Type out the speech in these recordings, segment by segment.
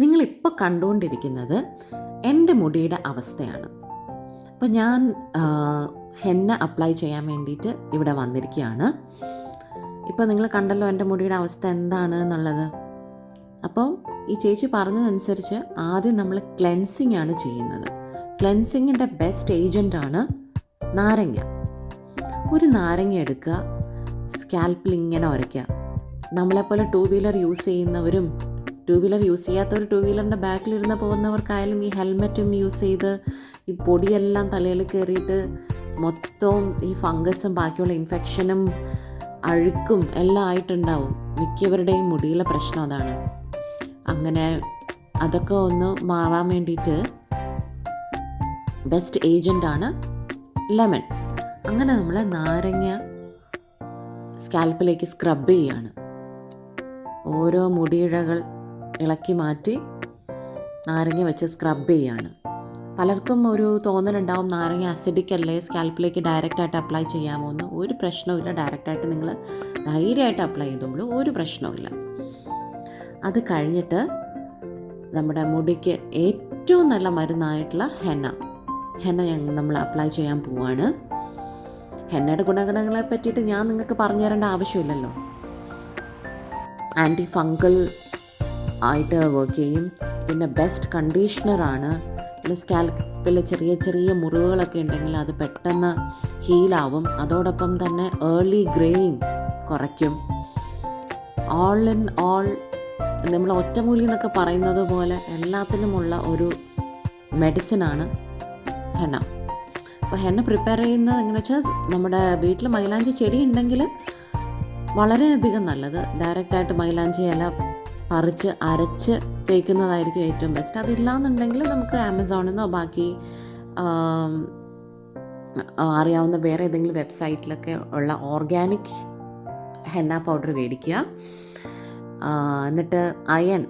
നിങ്ങളിപ്പോൾ കണ്ടുകൊണ്ടിരിക്കുന്നത് എന്റെ മുടിയുടെ അവസ്ഥയാണ്. അപ്പോൾ ഞാൻ ഹെന്ന അപ്ലൈ ചെയ്യാൻ വേണ്ടിയിട്ട് ഇവിടെ വന്നിരിക്കുകയാണ്. ഇപ്പോൾ നിങ്ങൾ കണ്ടല്ലോ എന്റെ മുടിയുടെ അവസ്ഥ എന്താണ് എന്നുള്ളത്. അപ്പോൾ ഈ ചേച്ചി പറഞ്ഞതനുസരിച്ച് ആദ്യം നമ്മൾ ക്ലെൻസിങ് ആണ് ചെയ്യുന്നത്. ക്ലെൻസിങ്ങിന്റെ ബെസ്റ്റ് ഏജന്റാണ് നാരങ്ങ. ഒരു നാരങ്ങ എടുക്കുക സ്കാൽപ്പിൽ ഇങ്ങനെ ഉരയ്ക്കുക. നമ്മളെപ്പോലെ ടു വീലർ യൂസ് ചെയ്യുന്നവരും ടൂ വീലർ യൂസ് ചെയ്യാത്തവർ ടു വീലറിന്റെ ബാക്കിലിരുന്ന് പോകുന്നവർക്കായാലും ഈ ഹെൽമെറ്റും യൂസ് ചെയ്ത് ഈ പൊടിയെല്ലാം തലയിൽ കയറിയിട്ട് മൊത്തവും ഈ ഫംഗസും ബാക്കിയുള്ള ഇൻഫെക്ഷനും അഴുക്കും എല്ലാം ആയിട്ടുണ്ടാവും. മിക്കവരുടെയും മുടിയിലെ പ്രശ്നം അതാണ്. അങ്ങനെ അതൊക്കെ ഒന്ന് മാറാൻ വേണ്ടിയിട്ട് ബെസ്റ്റ് ഏജന്റാണ് ലെമൺ. അങ്ങനെ നമ്മൾ നാരങ്ങ സ്കാൽപ്പിലേക്ക് സ്ക്രബ് ചെയ്യാണ്. ഓരോ മുടിയിഴകൾ ഇളക്കി മാറ്റി നാരങ്ങ വെച്ച് സ്ക്രബ് ചെയ്യാണ്. പലർക്കും ഒരു തോന്നലുണ്ടാവും നാരങ്ങ അസിഡിക് അല്ലേ സ്കാൽപ്പിലേക്ക് ഡയറക്റ്റായിട്ട് അപ്ലൈ ചെയ്യാമോ എന്ന് ഒരു പ്രശ്നവുമില്ല ഡയറക്റ്റായിട്ട് നിങ്ങൾ ധൈര്യമായിട്ട് അപ്ലൈ ചെയ്തോളൂ ഒരു പ്രശ്നവുമില്ല. അത് കഴിഞ്ഞിട്ട് നമ്മുടെ മുടിക്ക് ഏറ്റവും നല്ല മരുന്നായിട്ടുള്ള ഹെന്ന. ഞങ്ങൾ നമ്മൾ അപ്ലൈ ചെയ്യാൻ പോവാണ്. ഹെന്നയുടെ ഗുണഗണങ്ങളെ പറ്റിയിട്ട് ഞാൻ നിങ്ങൾക്ക് പറഞ്ഞു തരേണ്ട ആവശ്യമില്ലല്ലോ. ആന്റി ഫംഗൽ ആയിട്ട് വർക്ക് ചെയ്യും. പിന്നെ ബെസ്റ്റ് കണ്ടീഷണറാണ് പിന്നെ സ്കാൽപ്പിൽ ചെറിയ ചെറിയ മുറിവുകളൊക്കെ ഉണ്ടെങ്കിൽ അത് പെട്ടെന്ന് ഹീലാവും അതോടൊപ്പം തന്നെ ഏർലി ഗ്രേയിങ് കുറയ്ക്കും. ഓൾ ഇൻ ഓൾ നമ്മൾ ഒറ്റമൂലി എന്നൊക്കെ പറയുന്നത് പോലെ എല്ലാത്തിനുമുള്ള ഒരു മെഡിസിനാണ് ഹെന അപ്പോൾ ഹെന്ന പ്രിപ്പയർ ചെയ്യുന്നത് എങ്ങനെ വെച്ചാൽ നമ്മുടെ വീട്ടിൽ മൈലാഞ്ചി ചെടി ഉണ്ടെങ്കിൽ വളരെയധികം നല്ലത്. ഡയറക്റ്റായിട്ട് മൈലാഞ്ചി ഇല പറിച്ച് അരച്ച് തേക്കുന്നതായിരിക്കും ഏറ്റവും ബെസ്റ്റ് അതില്ലാന്നുണ്ടെങ്കിൽ നമുക്ക് ആമസോണിൽ നിന്നോ ബാക്കി അറിയാവുന്ന വേറെ ഏതെങ്കിലും വെബ്സൈറ്റിലൊക്കെ ഉള്ള ഓർഗാനിക് ഹെന്ന പൗഡർ മേടിക്കുക എന്നിട്ട് അയൺ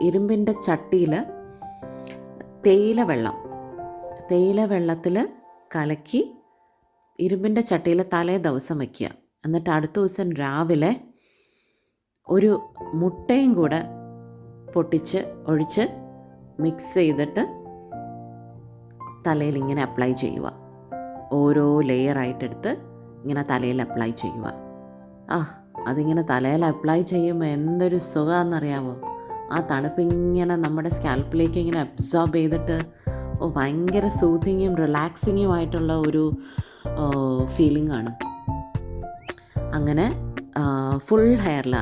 ഇരുമ്പിന്റെ ചട്ടിയിൽ തേയില വെള്ളം തേയില വെള്ളത്തിൽ കലക്കി ഇരുമ്പിന്റെ ചട്ടിയിൽ തലേ ദിവസം വയ്ക്കുക എന്നിട്ട് അടുത്ത ദിവസം രാവിലെ ഒരു മുട്ടയും കൂടെ പൊട്ടിച്ച് ഒഴിച്ച് മിക്സ് ചെയ്തിട്ട് തലയിൽ ഇങ്ങനെ അപ്ലൈ ചെയ്യുക. ഓരോ ലെയറായിട്ടെടുത്ത് ഇങ്ങനെ തലയിൽ അപ്ലൈ ചെയ്യുക. ആ അതിങ്ങനെ തലയിൽ അപ്ലൈ ചെയ്യുമ്പോൾ എന്തൊരു സുഖമാണെന്നറിയാമോ ആ തണുപ്പ് ഇങ്ങനെ നമ്മുടെ സ്കാൽപ്പിലേക്ക് ഇങ്ങനെ അബ്സോർബ് ചെയ്തിട്ട് ഓ ഭയങ്കര സൂത്തിങ്ങും റിലാക്സിങ്ങും ആയിട്ടുള്ള ഒരു ഫീലിംഗ് ആണ്. അങ്ങനെ ഫുൾ ഹെയറിൽ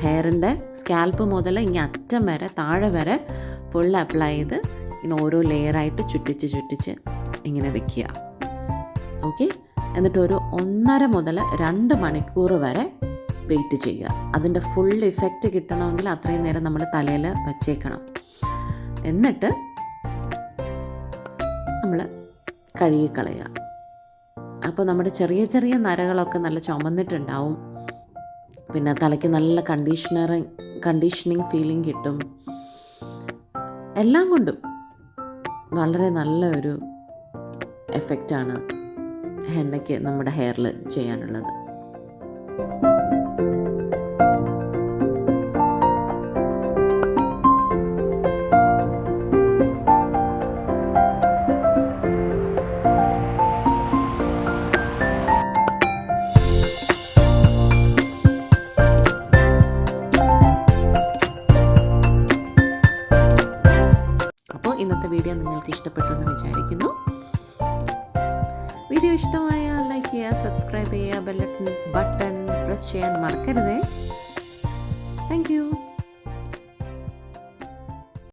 ഹെയറിന്റെ സ്കാൽപ്പ് മുതൽ ഇങ്ങനെ അറ്റം വരെ താഴെ വരെ ഫുൾ അപ്ലൈ ചെയ്ത് ഇങ്ങനെ ഓരോ ലെയറായിട്ട് ചുറ്റിച്ച് ചുറ്റിച്ച് ഇങ്ങനെ വെക്കുക. ഓക്കെ എന്നിട്ട് ഒരു ഒന്നര മുതൽ രണ്ട് മണിക്കൂർ വരെ വെയിറ്റ് ചെയ്യുക. അതിന്റെ ഫുൾ ഇഫക്റ്റ് കിട്ടണമെങ്കിൽ അത്രയും നേരം നമ്മൾ തലയിൽ വച്ചേക്കണം. എന്നിട്ട് നമ്മൾ കഴുകിക്കളയുക. അപ്പോൾ നമ്മുടെ ചെറിയ ചെറിയ നരകളൊക്കെ നല്ല ചുമന്നിട്ടുണ്ടാവും. പിന്നെ തലയ്ക്ക് നല്ല കണ്ടീഷണറിങ് കണ്ടീഷനിങ് ഫീലിംഗ് കിട്ടും. എല്ലാം കൊണ്ടും വളരെ നല്ല ഒരു എഫക്റ്റാണ് ഹെന്നയ്ക്ക് നമ്മുടെ ഹെയറിൽ ചെയ്യാനുള്ളത്. ഇന്നത്തെ വീഡിയോ നിങ്ങൾക്ക് ഇഷ്ടപ്പെട്ടു എന്ന് വിചാരിക്കുന്നു. വീഡിയോ ഇഷ്ടമായാൽ ലൈക്ക് ചെയ്യുക സബ്സ്ക്രൈബ് ചെയ്യുക ബെല്ലട്ടൺ ബട്ടൺ പ്രസ് ചെയ്യാൻ മറക്കരുത്. താങ്ക്